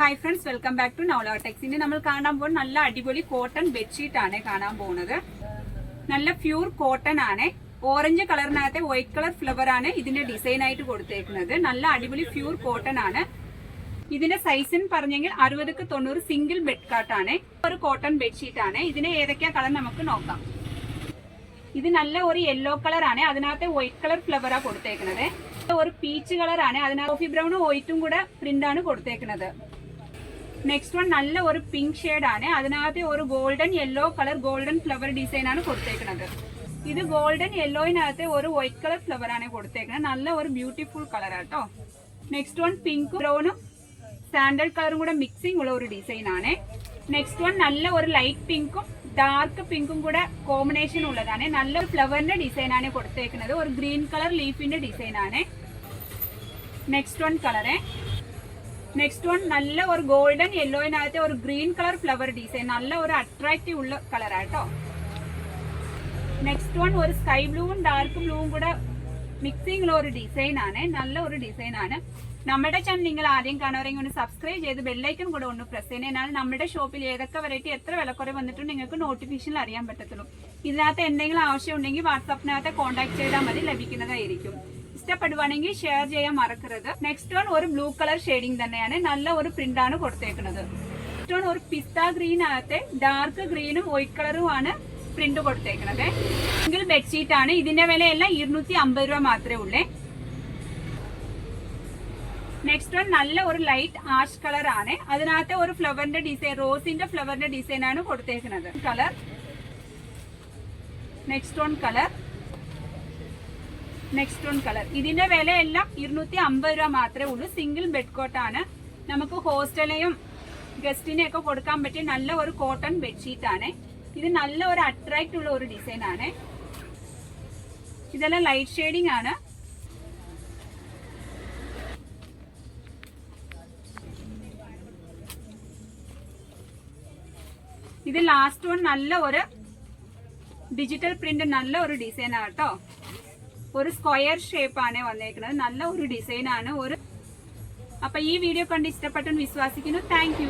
Hi friends welcome back to Navalotex ഇനി നമ്മൾ കാണാൻ പോകുന്ന നല്ല അടിപൊളി കോട്ടൺ ബെഡ്ഷീറ്റ് ആണ് കാണാൻ പോകുന്നത്. നല്ല പ്യൂർ കോട്ടൺ ആണ്. ഓറഞ്ച് കളറിനകത്തെ വൈറ്റ് കളർ ഫ്ലവർ ആണ് ഇതിന്റെ ഡിസൈൻ ആയിട്ട് കൊടുത്തേക്കുന്നത്. നല്ല അടിപൊളി പ്യൂർ കോട്ടൺ ആണ്. ഇതിന്റെ സൈസിന് പറഞ്ഞെങ്കിൽ അറുപതുക്ക് തൊണ്ണൂറ് സിംഗിൾ ബെഡ് കാട്ടാണ് ഒരു കോട്ടൺ ബെഡ്ഷീറ്റ് ആണ്. ഇതിന് ഏതൊക്കെയാ കളർ നമുക്ക് നോക്കാം. ഇത് നല്ല ഒരു യെല്ലോ കളർ ആണ്. അതിനകത്ത് വൈറ്റ് കളർ ഫ്ലവറാ കൊടുത്തേക്കുന്നത്. ഒരു പീച്ച് കളർ ആണ്. അതിനകത്ത് കോഫി ബ്രൗണും വൈറ്റും കൂടെ പ്രിന്റ് ആണ് കൊടുത്തേക്കുന്നത്. നെക്സ്റ്റ് വൺ നല്ല ഒരു പിങ്ക് ആണ്. അതിനകത്ത് ഒരു golden yellow colour golden flower design ആണ് കൊടുത്തേക്കുന്നത് ഇത് ഗോൾഡൻ യെല്ലോയിനകത്ത് ഒരു വൈറ്റ് കളർ ഫ്ലവർ ആണ് കൊടുത്തേക്കുന്നത് നല്ല ഒരു ബ്യൂട്ടിഫുൾ കളർ ആട്ടോ നെക്സ്റ്റ് വൺ പിങ്കും ബ്രൗണും സാൻഡൽ കളറും കൂടെ മിക്സിംഗ് ഉള്ള ഒരു ഡിസൈൻ ആണ്. നെക്സ്റ്റ് വൺ നല്ല ഒരു ലൈറ്റ് പിങ്കും ഡാർക്ക് പിങ്കും കൂടെ കോമ്പിനേഷൻ ഉള്ളതാണ്. നല്ലൊരു ഫ്ലവറിന്റെ ഡിസൈൻ ആണ് കൊടുത്തേക്കുന്നത് ഒരു ഗ്രീൻ കളർ ലീഫിന്റെ ഡിസൈൻ ആണ്. Next one colour next one നല്ല ഒരു ഗോൾഡൻ യെല്ലോയിനകത്തെ ഒരു ഗ്രീൻ കളർ ഫ്ലവർ ഡിസൈൻ നല്ല ഒരു അട്രാക്റ്റീവ് ഉള്ള കളർ ആട്ടോ നെക്സ്റ്റ് വൺ ഒരു സ്കൈ ബ്ലൂവും ഡാർക്ക് ബ്ലൂവും കൂടെ മിക്സിംഗ് ഉള്ള ഒരു ഡിസൈൻ ആണ്. നല്ല ഒരു ഡിസൈൻ ആണ്. നമ്മുടെ ചാനൽ നിങ്ങൾ ആദ്യം കാണുവാണെങ്കിൽ ഒന്ന് സബ്സ്ക്രൈബ് ചെയ്ത് ബെല്ലൈക്കൺ കൂടെ ഒന്ന് പ്രസ് ചെയ്യുന്നതിനാൽ നമ്മുടെ ഷോപ്പിൽ ഏതൊക്കെ വെറൈറ്റി എത്ര വിലക്കുറവ് വന്നിട്ടും നിങ്ങൾക്ക് നോട്ടിഫിക്കേഷനിൽ അറിയാൻ പറ്റത്തുള്ളൂ. ഇതിനകത്ത് എന്തെങ്കിലും ആവശ്യം ഉണ്ടെങ്കിൽ വാട്സാപ്പിനകത്ത് കോൺടാക്ട് ചെയ്താൽ മതി. ലഭിക്കുന്നതായിരിക്കും. ഇഷ്ടപ്പെടുവാണെങ്കിൽ ഷെയർ ചെയ്യാൻ മറക്കരുത്. നെക്സ്റ്റ് വൺ ഒരു ബ്ലൂ കളർ ഷെയ്ഡിങ് തന്നെയാണ്. നല്ല ഒരു പ്രിന്റ് ആണ് കൊടുത്തേക്കുന്നത്. നെക്സ്റ്റ് വൺ ഒരു പിസ്ത ഗ്രീൻ ആകത്തെ ഡാർക്ക് ഗ്രീനും വൈറ്റ് കളറും ആണ് പ്രിന്റ് കൊടുത്തേക്കുന്നത് സിംഗിൾ ബെഡ്ഷീറ്റ് ആണ്. ഇതിന്റെ വിലയെല്ലാം ഇരുന്നൂറ്റി അമ്പത് രൂപ മാത്രമേ ഉള്ളേ. നെക്സ്റ്റ് വൺ നല്ല ഒരു ലൈറ്റ് ആഷ് കളർ ആണ്. അതിനകത്ത് ഒരു ഫ്ലവറിന്റെ ഡിസൈൻ റോസിന്റെ ഫ്ലവറിന്റെ ഡിസൈൻ ആണ് കൊടുത്തേക്കുന്നത് colour next one colour next one colour ഇതിന്റെ വില എല്ലാം ഇരുന്നൂറ്റി അമ്പത് രൂപ മാത്രമേ ഉള്ളൂ. സിംഗിൾ ബെഡ് കോട്ടാണ് നമുക്ക് ഹോസ്റ്റലിനെയും ഗസ്റ്റിനെ ഒക്കെ കൊടുക്കാൻ പറ്റിയ നല്ല ഒരു കോട്ടൺ ബെഡ്ഷീറ്റ് ആണ്. ഇത് നല്ല ഒരു അട്രാക്റ്റ് ഉള്ള ഒരു ഡിസൈൻ ആണ്. ഇതെല്ലാം ലൈറ്റ് ഷെയ്ഡിംഗ് ആണ്. ഇത് ലാസ്റ്റ് വൺ നല്ല ഒരു ഡിജിറ്റൽ പ്രിന്റ് നല്ല ഒരു ഡിസൈൻ ആണ് കേട്ടോ ഒരു സ്ക്വയർ ഷേപ്പ് ആണ് വന്നേക്കുന്നത് നല്ല ഒരു ഡിസൈൻ ആണ്. ഒരു അപ്പൊ ഈ വീഡിയോ കണ്ട് ഇഷ്ടപ്പെട്ടെന്ന് വിശ്വസിക്കുന്നു. താങ്ക്